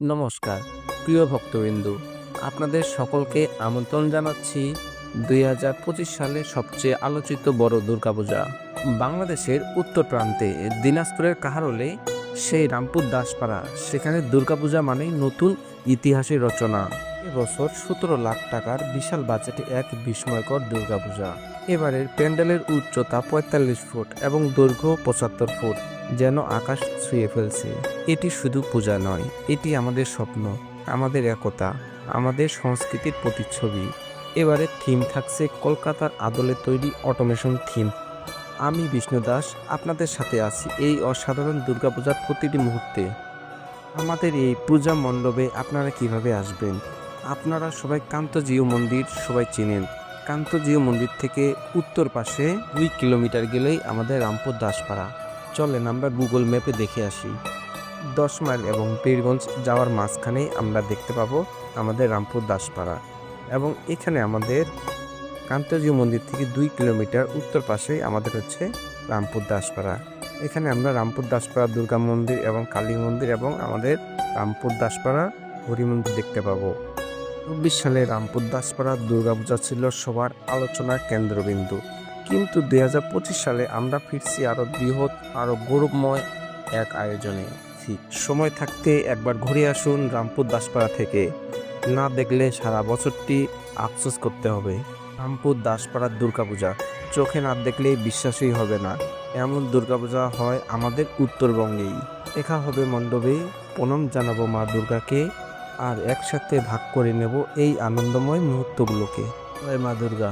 নমস্কার, প্রিয় ভক্তবিন্দু। আপনাদের সকলকে আমন্ত্রণ জানাচ্ছি দুই হাজার পঁচিশ সালে সবচেয়ে আলোচিত বড় দুর্গাপূজা, বাংলাদেশের উত্তর প্রান্তে, দিনাজপুরের কাহারলে, সেই রামপুর দাসপাড়া। সেখানে দুর্গাপূজা মানেই নতুন ইতিহাসের রচনা। এবছর সতেরো লাখ টাকার বিশাল বাজেটে এক বিস্ময়কর দুর্গাপূজা। এবারের প্যান্ডেলের উচ্চতা পঁয়তাল্লিশ ফুট এবং দৈর্ঘ্য পঁচাত্তর ফুট। যেন আকাশ ছুঁয়ে ফেলছে। এটি শুধু পূজা নয়, এটি আমাদের স্বপ্ন, আমাদের একতা, আমাদের সংস্কৃতির প্রতিচ্ছবি। এবারে থিম থাকছে কলকাতার আদলে তৈরি অটোমেশন থিম আমি বিষ্ণু দাস, আপনাদের সাথে আছি এই অসাধারণ দুর্গাপূজার প্রতিটি মুহূর্তে। আমাদের এই পূজা মণ্ডপে আপনারা কীভাবে আসবেন? আপনারা সবাই কান্তজিও মন্দির সবাই চেনেন। কান্তজিও মন্দির থেকে উত্তর পাশে দুই কিলোমিটার গেলেই আমাদের রামপুর দাসপাড়া। চলেন আমরা গুগল ম্যাপে দেখে আসি। দশ মাইল এবং পীরগঞ্জ যাওয়ার মাঝখানে আমরা দেখতে পাবো আমাদের রামপুর দাসপাড়া এবং এখানে আমাদের কান্তজিও মন্দির থেকে দুই কিলোমিটার উত্তর পাশে আমাদের হচ্ছে রামপুর দাসপাড়া। এখানে আমরা রামপুর দাসপাড়া, দুর্গা মন্দির এবং কালী মন্দির এবং আমাদের রামপুর দাসপাড়া, হরি মন্দির দেখতে পাবো। চব্বিশ সালে রামপুর দাসপাড়া দুর্গাপূজা ছিল সবার আলোচনার কেন্দ্রবিন্দু। কিন্তু দুই হাজার পঁচিশ সালে আমরা ফিরছি আরও বৃহৎ আরও গৌরবময় এক আয়োজনে। সময় থাকতে একবার ঘুরে আসুন রামপুর দাসপাড়া থেকে। না দেখলে সারা বছরটি আফসোস করতে হবে। রামপুর দাসপাড়ার দুর্গাপূজা, চোখে না দেখলেই বিশ্বাসই হবে না। এমন দুর্গাপূজা হয় আমাদের উত্তরবঙ্গেই। একা হবে মণ্ডপে, প্রণাম জানাব মা দুর্গাকে, আর একসাথে ভাগ করে নেব এই আনন্দময় মুহূর্তগুলোকে। জয় মা দুর্গা।